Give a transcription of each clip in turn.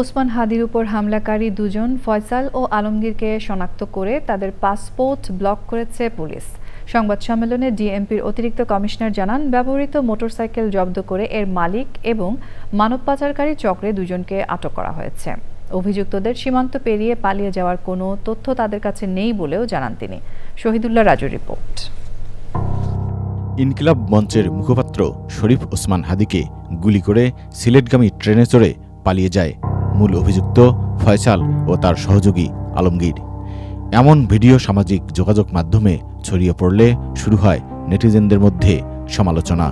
ওসমান হাদির উপর হামলাকারী দুজন ফয়সাল ও আলমগীরকে শনাক্ত করে তাদের পাসপোর্ট ব্লক করেছে পুলিশ। সংবাদ সম্মেলনে ডিএমপির অতিরিক্ত কমিশনার জানান, ব্যবহৃত মোটরসাইকেল জব্দ করে এর মালিক এবং মানব পাচারকারী চক্রে দুজনকে আটক করা হয়েছে। অভিযুক্তদের সীমান্ত পেরিয়ে পালিয়ে যাওয়ার কোনো তথ্য তাদের কাছে নেই বলেও জানান তিনি। শহীদুল্লাহ রাজুর রিপোর্ট। ইনকিলাব মঞ্চের মুখপাত্র শরীফ ওসমান হাদিকে গুলি করে সিলেটগামী ট্রেনে চড়ে পালিয়ে যায় মূল অভিযুক্ত ফয়সাল ও তার সহযোগী আলমগীর। এমন ভিডিও সামাজিক যোগাযোগ মাধ্যমে ছড়িয়ে পড়লে শুরু হয় নেটিজেনদের মধ্যে সমালোচনা।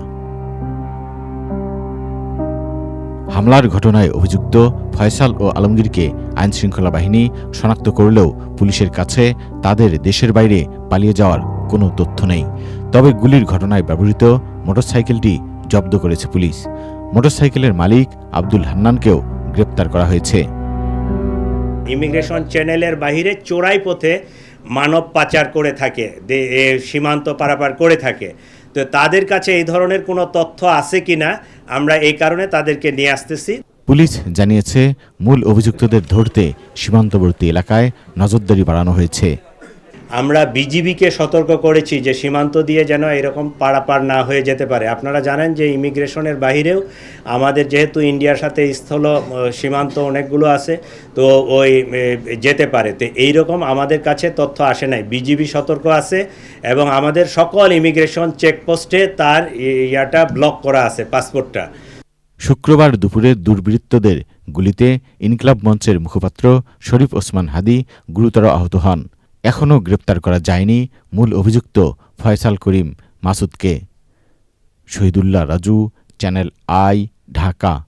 হামলার ঘটনায় অভিযুক্ত ফয়সাল ও আলমগীরকে আইনশৃঙ্খলা বাহিনী শনাক্ত করলেও পুলিশের কাছে তাদের দেশের বাইরে পালিয়ে যাওয়ার কোনো তথ্য নেই। তবে গুলির ঘটনায় ব্যবহৃত মোটরসাইকেলটি জব্দ করেছে পুলিশ। মোটরসাইকেলের মালিক আব্দুল হান্নানকেও গ্রেপ্তার করা হয়েছে। ইমিগ্রেশন চ্যানেলের বাহিরে চোরাই পথে মানব পাচার করে থাকে দে- সীমান্ত পারাপার করে থাকে। তো তাদের কাছে এই ধরনের কোনো তথ্য আছে কিনা আমরা এই কারণে তাদেরকে নিয়ে আসতেছি। পুলিশ জানিয়েছে মূল অভিযুক্তদের ধরতে সীমান্তবর্তী এলাকায় নজরদারি বাড়ানো হয়েছে। আমরা বিজিবিকে সতর্ক করেছি যে সীমান্ত দিয়ে যেন এরকম পারাপার না হয়ে যেতে পারে। আপনারা জানেন যে ইমিগ্রেশনের বাহিরেও আমাদের যেহেতু ইন্ডিয়ার সাথে স্থল সীমান্ত অনেকগুলো আছে, তো ওই যেতে পারে। তো এইরকম আমাদের কাছে তথ্য আসে নাই। বিজিবি সতর্ক আছে এবং আমাদের সকল ইমিগ্রেশন চেকপোস্টে তার ইয়াটা ব্লক করা আছে, পাসপোর্টটা। শুক্রবার দুপুরে দুর্বৃত্তদের গুলিতে ইনকলাব মঞ্চের মুখপাত্র শরীফ ওসমান হাদি গুরুতর আহত হন। এখনও গ্রেপ্তার করা যায়নি মূল অভিযুক্ত Faisal Karim মাসুদকে। Shahidullah Raju channel I Dhaka.